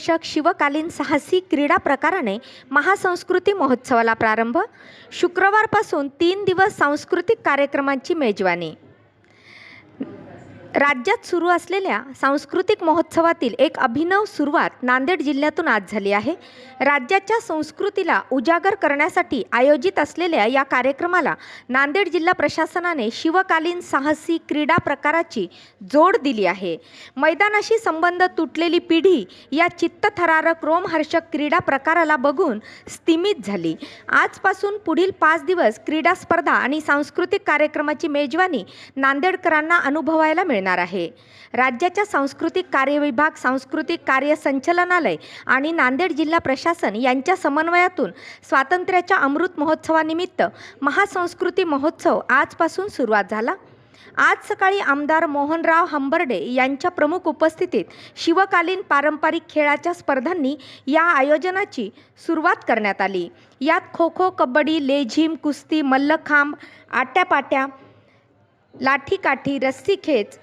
विश्वचषक शिवकालीन साहसी क्रीडा प्रकाराने महासंस्कृती महोत्सवाला प्रारंभ. शुक्रवारपासून तीन दिवस सांस्कृतिक कार्यक्रमांची मेजवानी. राज्यात सुरू असलेल्या सांस्कृतिक महोत्सवातील एक अभिनव सुरुवात नांदेड जिल्ह्यातून आज झाली आहे. राज्याच्या संस्कृतीला उजागर करण्यासाठी आयोजित असलेल्या या कार्यक्रमाला नांदेड जिल्हा प्रशासनाने शिवकालीन साहसी क्रीडा प्रकाराची जोड दिली आहे. मैदानाशी संबंध तुटलेली पिढी या चित्तथरारक रोमहर्षक क्रीडा प्रकाराला बघून स्तिमित झाली. आजपासून पुढील पाच दिवस क्रीडा स्पर्धा आणि सांस्कृतिक कार्यक्रमाची मेजवानी नांदेडकरांना अनुभवायला मिळणार आहे. राज्याच्या सांस्कृतिक कार्य विभाग सांस्कृतिक कार्य संचलनालय आणि नांदेड जिल्हा प्रशासन यांच्या समन्वयातून स्वातंत्र्याच्या अमृत महोत्सवानिमित्त महासंस्कृती महोत्सव आजपासून सुरुवात झाला. आज सकाळी आमदार मोहनराव हंबर्डे यांच्या प्रमुख उपस्थितीत शिवकालीन पारंपरिक खेळाच्या स्पर्धांनी या आयोजनाची सुरुवात करण्यात आली. यात खो खो कबड्डी लेझिम कुस्ती मल्लखांब आट्यापाट्या लाठीकाठी रस्सीखेच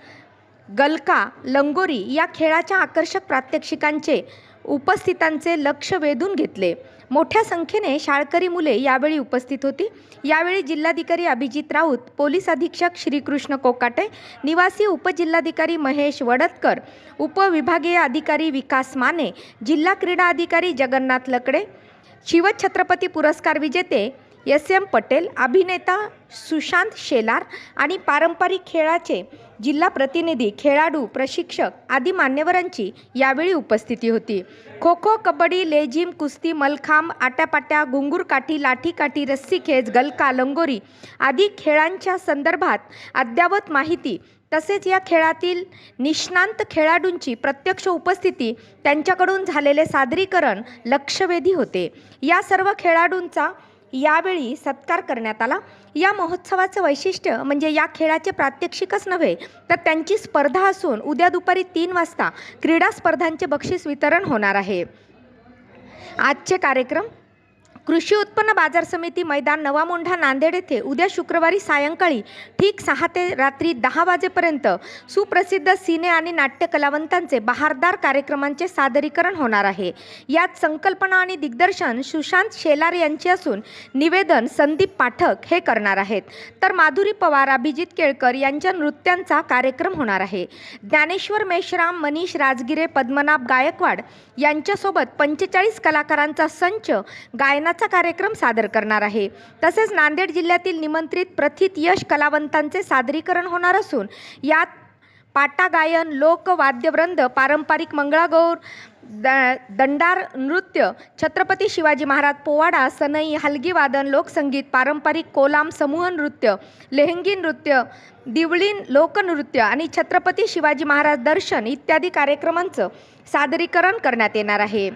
गलका लंगोरी या खेळाच्या आकर्षक प्रात्यक्षिकांचे उपस्थितांचे लक्ष वेधून घेतले. मोठ्या संख्येने शाळकरी मुले यावेळी उपस्थित होती. यावेळी जिल्हाधिकारी अभिजित राऊत पोलीस अधीक्षक श्रीकृष्ण कोकाटे निवासी उपजिल्हाधिकारी महेश वडतकर उपविभागीय अधिकारी विकास माने जिल्हा क्रीडा अधिकारी जगन्नाथ लकडे शिवछत्रपती पुरस्कार विजेते एस एम पटेल अभिनेता सुशांत शेलार आणि पारंपरिक खेळाचे जिल्हा प्रतिनिधी खेळाडू प्रशिक्षक आदी मान्यवरांची यावेळी उपस्थिती होती. खो खो कबड्डी लेझिम कुस्ती मलखांब आट्यापाट्या गुंगुरकाठी लाठीकाठी रस्सीखेच गलका लंगोरी आदी खेळांच्या संदर्भात अद्ययावत माहिती तसेच या खेळातील निष्णांत खेळाडूंची प्रत्यक्ष उपस्थिती त्यांच्याकडून झालेले सादरीकरण लक्षवेधी होते. या सर्व खेळाडूंचा यावेळी सत्कार करण्यात आला. या महोत्सवाचं वैशिष्ट्य म्हणजे या खेळाचे प्रात्यक्षिकच नव्हे तर त्यांची स्पर्धा असून उद्या दुपारी तीन वाजता क्रीडा स्पर्धांचे बक्षीस वितरण होणार आहे. आजचे कार्यक्रम कृषी उत्पन्न बाजार समिती मैदान नवामोंढा नांदेड येथे उद्या शुक्रवारी सायंकाळी ठीक सहा ते रात्री दहा वाजेपर्यंत सुप्रसिद्ध सिने आणि नाट्य कलावंतांचे बहारदार कार्यक्रमांचे सादरीकरण होणार आहे. यात संकल्पना आणि दिग्दर्शन सुशांत शेलार यांचे असून निवेदन संदीप पाठक हे करणार आहेत. तर माधुरी पवार अभिजित केळकर यांच्या नृत्यांचा कार्यक्रम होणार आहे. ज्ञानेश्वर मेश्राम मनीष राजगिरे पद्मनाभ गायकवाड यांच्यासोबत पंचेचाळीस कलाकारांचा संच गायनाचा कार्यक्रम सादर करणार आहे. तसेच नांदेड जिल्ह्यातील निमंत्रित प्रथित यश कलावंतांचे सादरीकरण होणार असून यात पाटा गायन लोकवाद्यवृंद पारंपरिक मंगळागौर द दंडार नृत्य छत्रपती शिवाजी महाराज पोवाडा सनई हलगीवादन लोकसंगीत पारंपरिक कोलाम समूह नृत्य लेहंगी नृत्य दिवळी लोकनृत्य आणि छत्रपती शिवाजी महाराज दर्शन इत्यादी कार्यक्रमांचं सादरीकरण करण्यात येणार आहे.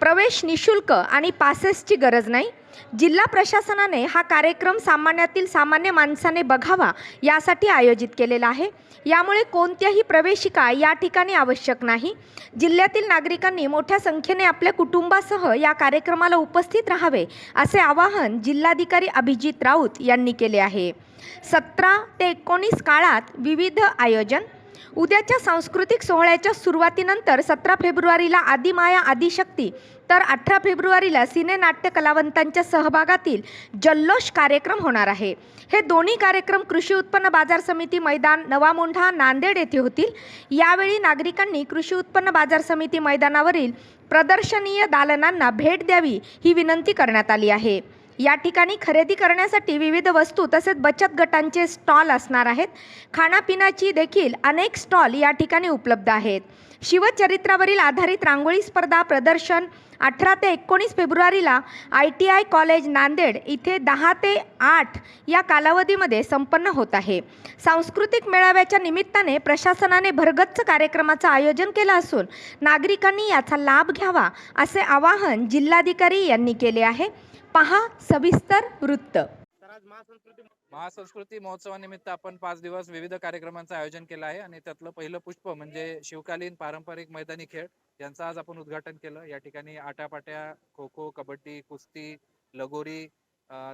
प्रवेश निशुल्क आणि पासेसची गरज नाही. जिल्हा प्रशासनाने हा कार्यक्रम सामान्यातील सामान्य माणसाने बघावा यासाठी आयोजित केलेला आहे. यामुळे कोणत्याही प्रवेशिका या ठिकाणी आवश्यक नाही. जिल्ह्यातील नागरिकांनी मोठ्या संख्येने आपल्या कुटुंबासह या कार्यक्रमाला उपस्थित राहावे असे आवाहन जिल्हाधिकारी अभिजित राऊत यांनी केले आहे. सतरा ते एकोणीस काळात विविध आयोजन उद्याच्या सांस्कृतिक सोहळ्याच्या सुरुवातीनंतर सतरा फेब्रुवारीला आदिमाया आदिशक्ती तर अठरा फेब्रुवारीला सिने नाट्य कलावंतांच्या सहभागातील जल्लोष कार्यक्रम होणार आहे. हे दोन्ही कार्यक्रम कृषी उत्पन्न बाजार समिती मैदान नवामोंढा नांदेड येथे होतील. यावेळी नागरिकांनी कृषी उत्पन्न बाजार समिती मैदानावरील प्रदर्शनीय दालनांना भेट द्यावी ही विनंती करण्यात आली आहे. या ठिकाणी खरेदी करण्यासाठी विविध वस्तू तसेच बचत गटांचे स्टॉल असणार आहेत. खाण्यापिण्याची देखील अनेक स्टॉल या ठिकाणी उपलब्ध आहेत. शिवचरित्रावरील आधारित रांगोळी स्पर्धा प्रदर्शन अठरा ते एकोणीस फेब्रुवारीला I T I college Nanded इथे दहा ते आठ या कालावधीमध्ये संपन्न होत आहे. सांस्कृतिक मेळाव्याच्या निमित्ताने प्रशासनाने भरगच्च कार्यक्रमाचं आयोजन केलं असून नागरिकांनी याचा लाभ घ्यावा असे आवाहन जिल्हाधिकारी यांनी केले आहे. पहा सविस्तर वृत्त. महासंस्कृती महासंस्कृती महोत्सवानिमित्त आपण पाच दिवस विविध कार्यक्रमांचं आयोजन केलं आहे आणि त्यातलं पहिलं पुष्प म्हणजे शिवकालीन पारंपरिक मैदानी खेळ यांचं आज आपण उद्घाटन केलं. या ठिकाणी आट्यापाट्या खो खो कबड्डी कुस्ती लगोरी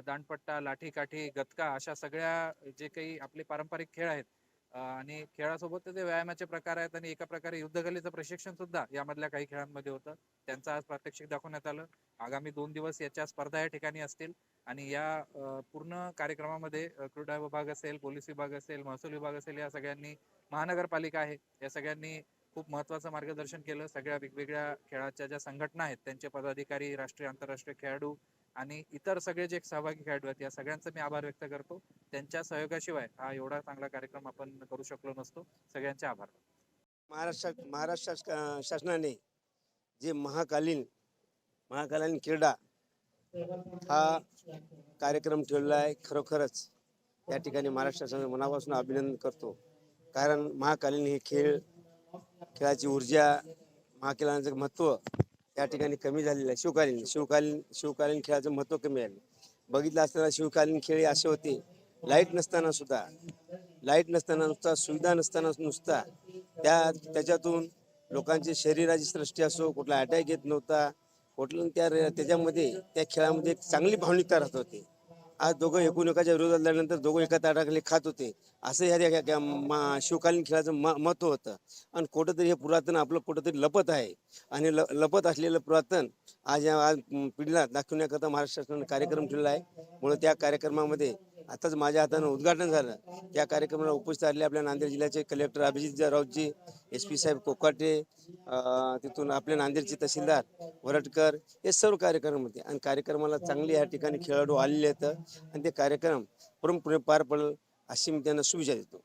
दांडपट्टा लाठीकाठी गतका अशा सगळ्या जे काही आपले पारंपरिक खेळ आहेत आणि खेळासोबत ते व्यायामाचे प्रकार आहेत आणि एका प्रकारे युद्धकलेचं प्रशिक्षण सुद्धा यामधल्या काही खेळांमध्ये होतं. त्यांचं आज प्रात्यक्षिक दाखवण्यात आलं. आगामी दोन दिवस याच्या स्पर्धा या ठिकाणी असतील आणि या पूर्ण कार्यक्रमामध्ये क्रीडा विभाग असेल पोलीस विभाग असेल महसूल विभाग असेल या सगळ्यांनी महानगरपालिका आहे या सगळ्यांनी खूप महत्वाचं मार्गदर्शन केलं. सगळ्या वेगवेगळ्या खेळाच्या ज्या संघटना आहेत त्यांचे पदाधिकारी राष्ट्रीय आंतरराष्ट्रीय खेळाडू आणि इतर सगळे जे सहभागी खेळाडू आहेत या सगळ्यांचा मी आभार व्यक्त करतो. त्यांच्या सहयोगाशिवाय हा एवढा चांगला कार्यक्रम आपण करू शकलो नसतो. सगळ्यांचे आभार. महाराष्ट्रात महाराष्ट्र शासनाने जे महाकालीन महाकालीन क्रीडा हा कार्यक्रम ठेवलेला आहे खरोखरच या ठिकाणी महाराष्ट्र शासनाने मनापासून अभिनंदन करतो. कारण महाकालीन हे खेळ खेळाची ऊर्जा महाकालीनाचं महत्त्व त्या ठिकाणी कमी झालेलं आहे. शिवकालीन शिवकालीन शिवकालीन खेळाचं महत्त्व कमी आहे. बघितलं असताना शिवकालीन खेळ असे होते. लाइट नसताना सुद्धा लाइट नसताना नुसता सुविधा नसताना नुसता त्या त्याच्यातून लोकांची शरीराची सृष्टी असो कुठला अटॅक येत नव्हता. कुठलं त्या त्याच्यामध्ये त्या खेळामध्ये एक चांगली भावनिकता राहत होती. आज दोघं एकूण एकाच्या विरोधात लढल्यानंतर दोघं एका ताटाखाली खात होते. असं ह्या शिवकालीन खेळाचं म महत्त्व होतं. आणि कुठंतरी हे पुरातन आपलं कुठंतरी लपत आहे. आणि ल लपत असलेलं पुरातन आज या आज पिढीला दाखवण्याकरता महाराष्ट्र शासनाने कार्यक्रम ठेवला आहे. म्हणून त्या कार्यक्रमामध्ये आताच माझ्या हातानं उद्घाटन झालं. त्या कार्यक्रमाला उपस्थित आलेले आपल्या नांदेड जिल्ह्याचे collector Abhijit Raut ji S P साहेब कोकाटे तिथून आपल्या नांदेडचे तहसीलदार वरटकर हे सर्व कार्यक्रम होते. आणि कार्यक्रमाला चांगले या ठिकाणी खेळाडू आलेले आहेत. आणि ते कार्यक्रम परमपूर्ण पार पडेल अशी मी त्यांना शुभेच्छा देतो.